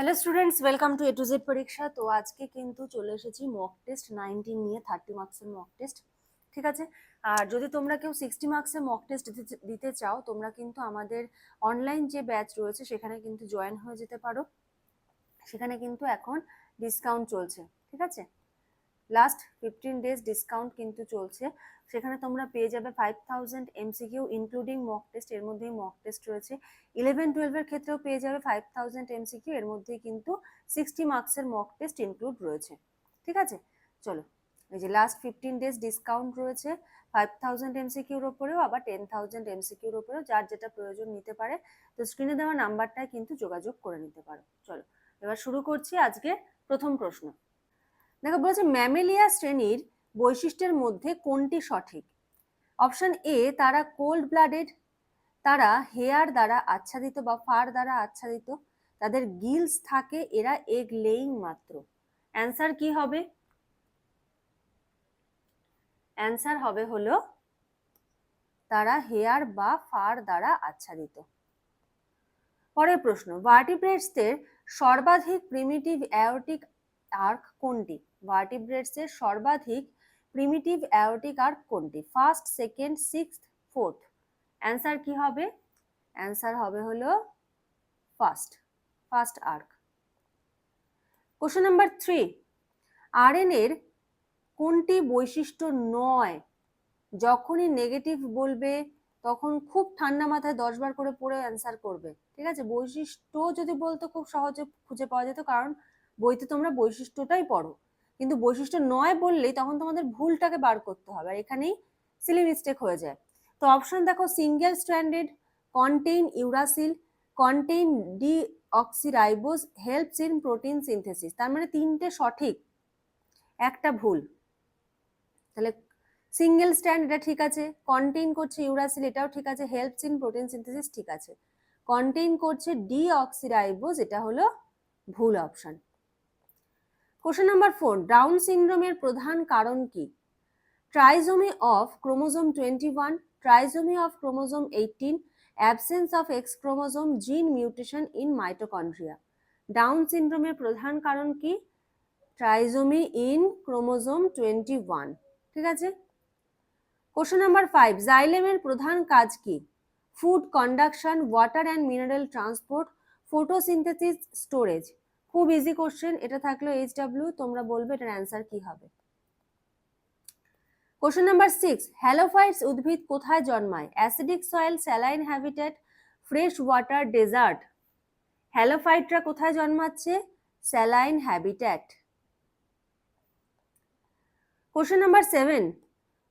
Hello students welcome to A to Z পরীক্ষা তো আজকে কিন্তু চলে এসেছি মক টেস্ট নাইনটিন নিয়ে থার্টি মার্কসের মক টেস্ট ঠিক আছে? আর যদি তোমরা কেউ সিক্সটি মার্কসের মক টেস্ট দিতে চাও, তোমরা কিন্তু আমাদের অনলাইন যে ব্যাচ রয়েছে, সেখানে কিন্তু জয়েন হয়ে যেতে পারো। সেখানে কিন্তু এখন ডিসকাউন্ট চলছে, ঠিক আছে? লাস্ট ফিফটিন ডেজ ডিসকাউন্ট কিন্তু চলছে। সেখানে তোমরা পেয়ে যাবে five thousand MCQ including mock test এর মধ্যেই মক টেস্ট রয়েছে। ইলেভেন টুয়েলভের ক্ষেত্রেও পেয়ে যাবে ফাইভ থাউজেন্ড এমসিকিউ এর মধ্যেই কিন্তু সিক্সটি মার্কসের মক টেস্ট ইনক্লুড রয়েছে। ঠিক আছে? চলো, এই যে লাস্ট ফিফটিন ডেজ ডিসকাউন্ট রয়েছে ফাইভ থাউজেন্ড এমসিকিউর ওপরেও, আবার টেন থাউজেন্ড এমসিকিউর ওপরেও, যার যেটা প্রয়োজন নিতে পারে, তো স্ক্রিনে দেওয়া নাম্বারটায় কিন্তু যোগাযোগ করে নিতে পারো। চলো, এবার শুরু করছি আজকে প্রথম প্রশ্ন। দেখো বলেছে ম্যামেলিয়া শ্রেণির বৈশিষ্ট্যের মধ্যে কোনটি সঠিক? অপশন এ, তারা কোল্ড ব্লাডেড, তারা হেয়ার দ্বারা আচ্ছাদিত বা ফার দ্বারা আচ্ছাদিত, তাদের গিলস থাকে, এরা এগ লেইং মাত্র। অ্যান্সার কি হবে? অ্যান্সার হবে হলো, তারা হেয়ার বা ফার দ্বারা আচ্ছাদিত। পরের প্রশ্ন ভার্টিব্রেটসদের সর্বাধিক প্রিমিটিভ অ্যাওটিক আর্ক কোনটি? ভার্টিব্রেটসের সর্বাধিক প্রিমিটিভ অ্যাওটিক আর্ক কোনটি? First second six fourth answer কি হবে? অ্যান্সার হবে হলো first first arch question number three RN এর কোনটি বৈশিষ্ট্য নয়? যখনই নেগেটিভ বলবে, তখন খুব ঠান্ডা মাথায় দশবার করে পড়ে অ্যান্সার করবে। ঠিক আছে? বৈশিষ্ট্য যদি বলতো খুব সহজে খুঁজে পাওয়া যেত, কারণ বইতে তোমরা বৈশিষ্ট্যটাই পড়ো। কিন্তু বৈশিষ্ট্য নয় বললেই তখন তোমাদের ভুলটাকে বার করতে হবে। আর এখানেই সিলি মিস্টেক হয়ে যায়। তো অপশন দেখো single stranded contain uracil contain deoxyribose helps in protein synthesis তার মানে তিনটে সঠিক, একটা ভুল। তাহলে সিঙ্গেল স্ট্যান্ড এটা ঠিক আছে কন্টেইন করছে ইউরাসিল এটাও ঠিক আছে হেল্পস ইন প্রোটিন সিনথেসিস ঠিক আছে। কন্টেইন করছে ডি অক্সিরাইবোজ এটা হলো ভুল option question number four Down সিনড্রোমের প্রধান কারণ কি? Trisomy of chromosome twenty one trisomy of chromosome eighteen absence of X chromosome gene mutation in mitochondria Down সিনড্রোমের প্রধান কারণ কি? Trisomy in chromosome twenty one ঠিক আছে? কোশ্চেন নাম্বার ফাইভ জাইলেমের প্রধান কাজ কি? Food conduction water and mineral transport photosynthesis storage খুব ইজি কোশ্চেন এটা থাকল এইচ ডাব্লিউ তোমরা বলবে এটার অ্যান্সার কি হবে? কোশ্চেন নাম্বার সিক্স হ্যালোফাইটস উদ্ভিদ কোথায় জন্মায়? Acidic soil saline habitat fresh water desert হ্যালোফাইটরা কোথায় জন্মাচ্ছে? Saline habitat question number seven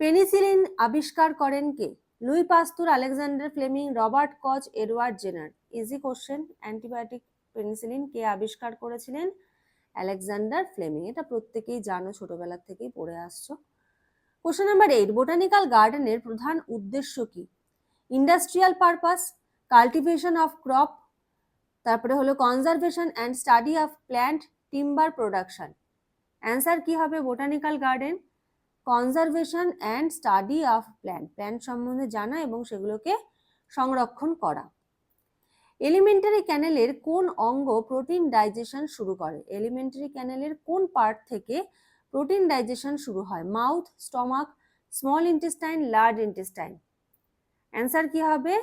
penicillin আবিষ্কার করেন কে? Louis Pasteur Alexander Fleming Robert Koch Edward Jenner easy question antibiotic penicillin কে আবিষ্কার করেছিলেন? Alexander Fleming. এটা প্রত্যেকেই জানো ছোটবেলার থেকেই পড়ে আসছো। কোশ্চেন নাম্বার এইট বোটানিক্যাল গার্ডেনের প্রধান উদ্দেশ্য কি? Industrial purpose cultivation of crop তারপরে হলো conservation and study of plant timber production answer কি হবে botanical garden conservation and study of plant plant সম্বন্ধে জানা এবং সেগুলোকে সংরক্ষণ করা। এলিমেন্টারি ক্যানেলের কোন অঙ্গ প্রোটিন ডাইজেশন শুরু করে? এলিমেন্টারি ক্যানেলের কোন পার্ট থেকে প্রোটিন ডাইজেশন শুরু হয়? Mouth stomach small intestine large intestine answer কি হবে?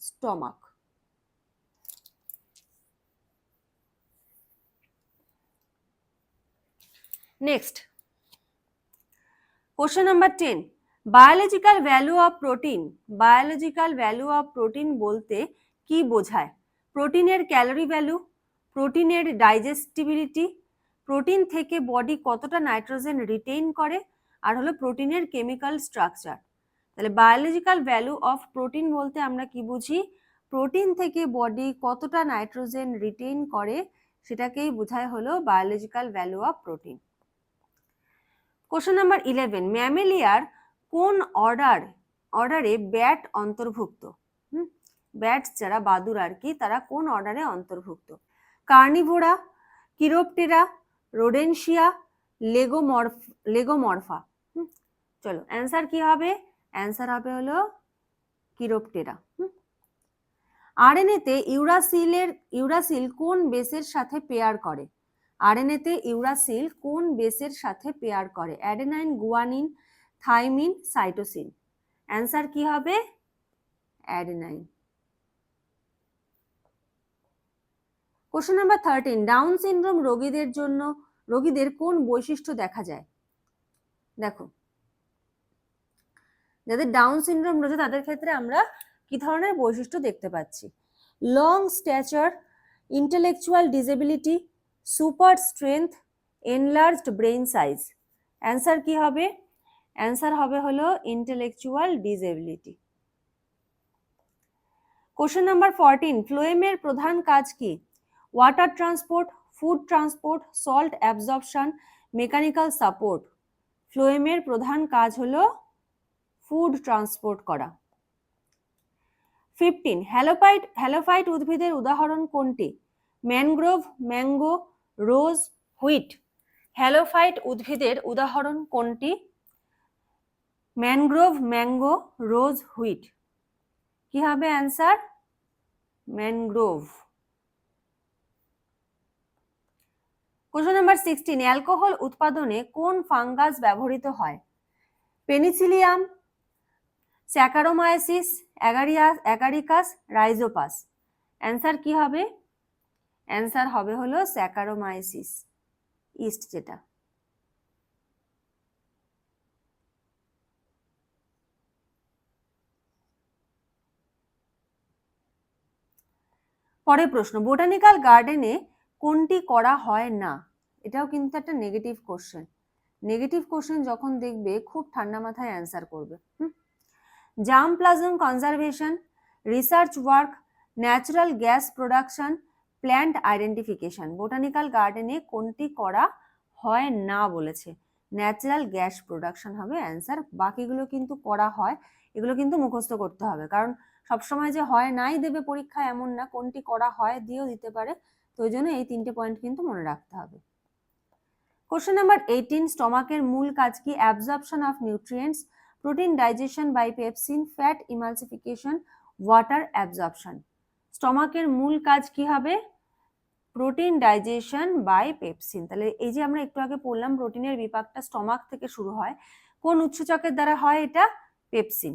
Stomach next question number ten biological value of protein biological value of protein বলতে কি বোঝায়? প্রোটিনের ক্যালোরি ভ্যালু, প্রোটিনের ডাইজেস্টিবিলিটি, প্রোটিন থেকে বডি কতটা নাইট্রোজেন রিটেইন করে, আর হলো প্রোটিনের কেমিক্যাল স্ট্রাকচার। তাহলে বায়োলজিক্যাল ভ্যালু অফ প্রোটিন বলতে আমরা কি বুঝি? প্রোটিন থেকে বডি কতটা নাইট্রোজেন রিটেইন করে, সেটাকেই বোঝায় হলো biological value of protein. Question number eleven, ম্যামেলিয়ার কোন অর্ডার, অর্ডারে ব্যাট অন্তর্ভুক্ত? ব্যাটস যারা বাদুর আর কি, তারা কোন অর্ডারে অন্তর্ভুক্ত? Carnivora, Chiroptera, Rodentia, lagomorph, Lagomorpha. চলো অ্যান্সার কি হবে? অ্যান্সার হবে হলো কিরোপটেরা। হুম, আরএনএতে ইউরাসিলের, ইউরাসিল কোন বেসের সাথে পেয়ার করে? আরএনএতে ইউরাসিল কোন বেসের সাথে পেয়ার করে? Adenine guanine thymine cytosine answer কি হবে? Adenine question number thirteen Down syndrome রোগীদের জন্য, রোগীদের কোন বৈশিষ্ট্য দেখা যায়? দেখো, যাদের ডাউন সিনড্রোম রয়েছে, তাদের ক্ষেত্রে আমরা কি ধরনের বৈশিষ্ট্য দেখতে পাচ্ছি? Long stature intellectual disability super strength enlarged brain size answer কি হবে? অ্যান্সার হবে হলো intellectual disability question number fourteen ফ্লোয়েমের প্রধান কাজ কি? Water transport food transport salt absorption mechanical support ফ্লোয়েমের প্রধান কাজ হলো ফুড ট্রান্সপোর্ট করা। ফিফটিন হ্যালোফাইট হ্যালোফাইট উদ্ভিদের উদাহরণ কোনটি? Mangrove mango rose wheat halophyte উদ্ভিদের উদাহরণ কোনটি? ম্যানগ্রোভ ম্যাঙ্গো রোজ হুইট কি হবে answer mangrove question number sixteen alcohol উৎপাদনে কোন ফাঙ্গাস ব্যবহৃত হয়? Penicillium saccharomyces agarius agaricus rhizopus answer কি হবে? অ্যান্সার হবে হলো স্যাকারোমাইসিস ইস্ট যেটা। পরের প্রশ্ন বোটানিক্যাল গার্ডেনে কোনটি করা হয় না? এটাও কিন্তু একটা নেগেটিভ কোশ্চেন নেগেটিভ কোশ্চেন যখন দেখবে খুব ঠান্ডা মাথায় অ্যান্সার করবে। Germplasm conservation research work natural gas production plant identification botanical গার্ডেনে কোনটি করা হয় না বলেছে। ন্যাচারাল গ্যাস প্রোডাকশন হবে অ্যান্সার বাকিগুলো কিন্তু করা হয়। এগুলো কিন্তু মুখস্থ করতে হবে। কারণ সবসময় যে হয় নাই দেবে পরীক্ষা এমন না, কোনটি করা হয় দিয়েও দিতে পারে। তো জন্য এই তিনটে পয়েন্ট কিন্তু মনে রাখতে হবে। কোশ্চেন নাম্বার এইটিন স্টমাকের মূল কাজ কি? Absorption of nutrients protein digestion by pepsin fat emulsification water absorption স্টমাকের মূল কাজ কি হবে? প্রোটিন ডাইজেশন বাই পেপসিন তাহলে এই যে আমরা একটু আগে পড়লাম প্রোটিনের বিপাকটা স্টমাক থেকে শুরু হয়। কোন উৎসেচকের দ্বারা হয় এটা? পেপসিন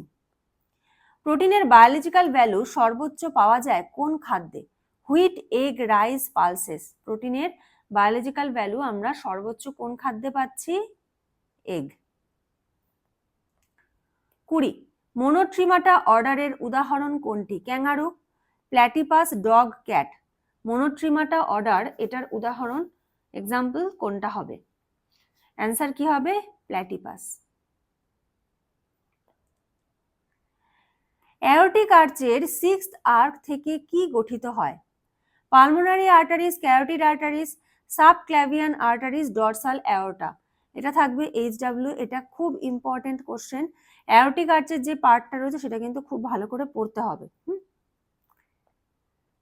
প্রোটিনের বায়োলজিক্যাল ভ্যালু সর্বোচ্চ পাওয়া যায় কোন খাদ্যে? হুইট এগ রাইস পালসেস প্রোটিনের বায়োলজিক্যাল ভ্যালু আমরা সর্বোচ্চ কোন খাদ্যে পাচ্ছি? এগ কুড়ি মনোট্রিমাটা অর্ডারের উদাহরণ কোনটি? Kangaroo platypus dog cat monotremata order এটার উদাহরণ এক্সাম্পল কোনটা হবে? অ্যান্সার কি হবে? প্ল্যাটিপাস অ্যারোটিক আর্চের সিক্সথ আর্ক থেকে কি গঠিত হয়? Pulmonary arteries, carotid arteries subclavian arteries, dorsal aorta এটা থাকবে এইচ ডাব্লিউ, এটা খুব ইম্পর্টেন্ট কোশ্চেন অ্যারোটিক আর্চের যে পার্টটা রয়েছে, সেটা কিন্তু খুব ভালো করে পড়তে হবে।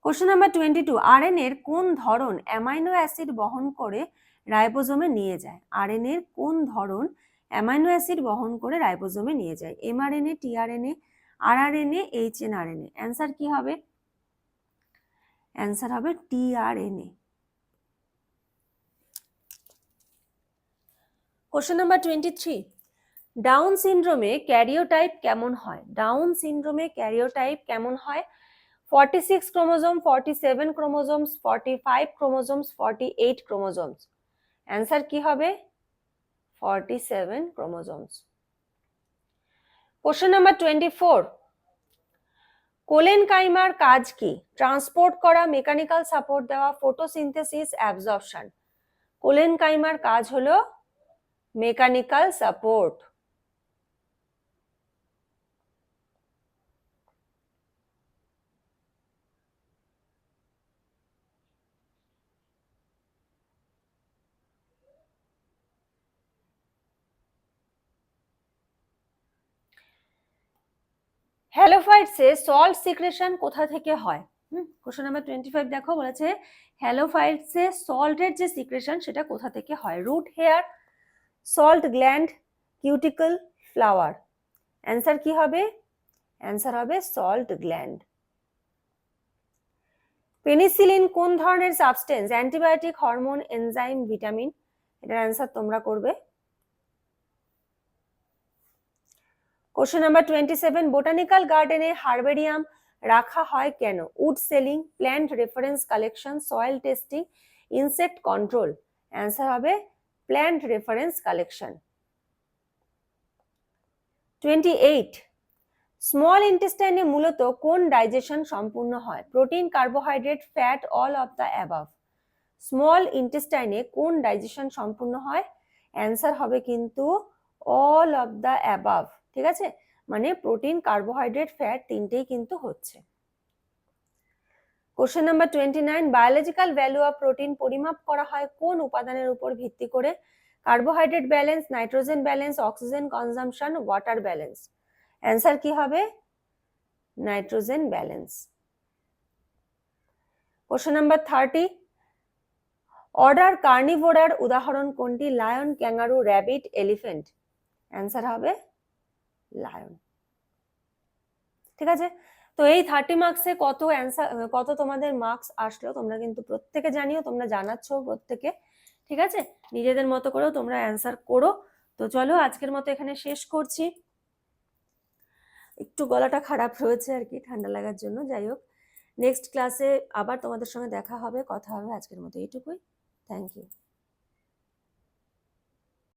Question number twenty two RN এর কোন ধরন অ্যামাইনো অ্যাসিড বহন করে রাইবোজোমে নিয়ে যায়? আরএন এর কোন ধরন অ্যামাইনো অ্যাসিড বহন করে রাইবোজোমে নিয়ে যায়? MRNA tRNA rRNA H N RNA answer কি হবে? অ্যান্সার হবে tRNA question number twenty three Down সিনড্রোমে karyotype কেমন হয়? ডাউন সিনড্রোমে ক্যারিওটাইপ কেমন হয়? Forty six chromosome forty seven chromosomes forty five chromosomes forty eight chromosomes answer কি হবে? Forty seven chromosomes question number twenty four collenchyma কাজ কি? ট্রান্সপোর্ট করা মেকানিক্যাল সাপোর্ট দেওয়া ফটোসিনথেসিস অ্যাবজর্পশন কোলেন কাইমার কাজ হলো মেকানিক্যাল সাপোর্ট হ্যালোফাইটসে সল্ট সিক্রেশন কোথা থেকে হয়? হুম কোশ্চেন নাম্বার টোয়েন্টি ফাইভ দেখো, বলেছে হ্যালোফাইটসে সল্টের যে সিক্রেশন সেটা কোথা থেকে হয়? Root hair salt gland cuticle flower answer কি হবে? অ্যান্সার হবে সল্ট গ্ল্যান্ড পেনিসিলিন কোন ধরনের substance antibiotic hormone enzyme vitamin এটার অ্যান্সার তোমরা করবে। Question number twenty seven botanical গার্ডেনে হার্বেরিয়াম রাখা হয় কেন? Wood selling plant reference collection soil testing insect control answer হবে plant reference collection twenty eight small ইন্টেস্টাইনে মূলত কোন ডাইজেশন সম্পূর্ণ হয়? Protein carbohydrate fat all of the above small ইন্টেস্টাইনে কোন ডাইজেশন সম্পূর্ণ হয়? অ্যান্সার হবে কিন্তু অল অফ দ্য অ্যাবাভ ঠিক আছে? মানে প্রোটিন কার্বোহাইড্রেট ফ্যাট তিনটেই কিন্তু হচ্ছে। Question number twenty nine biological value of protein পরিমাপ করা হয় কোন উপাদানের উপর ভিত্তি করে? Carbohydrate balance nitrogen balance oxygen consumption water balance answer কি হবে? Nitrogen balance question number thirty order কার্নিভোরার উদাহরণ কোনটি? Lion kangaroo rabbit elephant answer হবে লায়ন ঠিক আছে? তো এই থার্টি মার্কসে কত অ্যান্সার কত তোমাদের মার্কস আসলো তোমরা কিন্তু প্রত্যেকে জানিও, তোমরা জানাচ্ছ প্রত্যেকে। ঠিক আছে? নিজেদের মতো করেও তোমরা অ্যান্সার করো। তো চলো আজকের মতো এখানে শেষ করছি। একটু গলাটা খারাপ রয়েছে আর কি, ঠান্ডা লাগার জন্য, যাই হোক। নেক্সট ক্লাসে আবার তোমাদের সঙ্গে দেখা হবে, কথা হবে আজকের মতো এইটুকুই। Thank you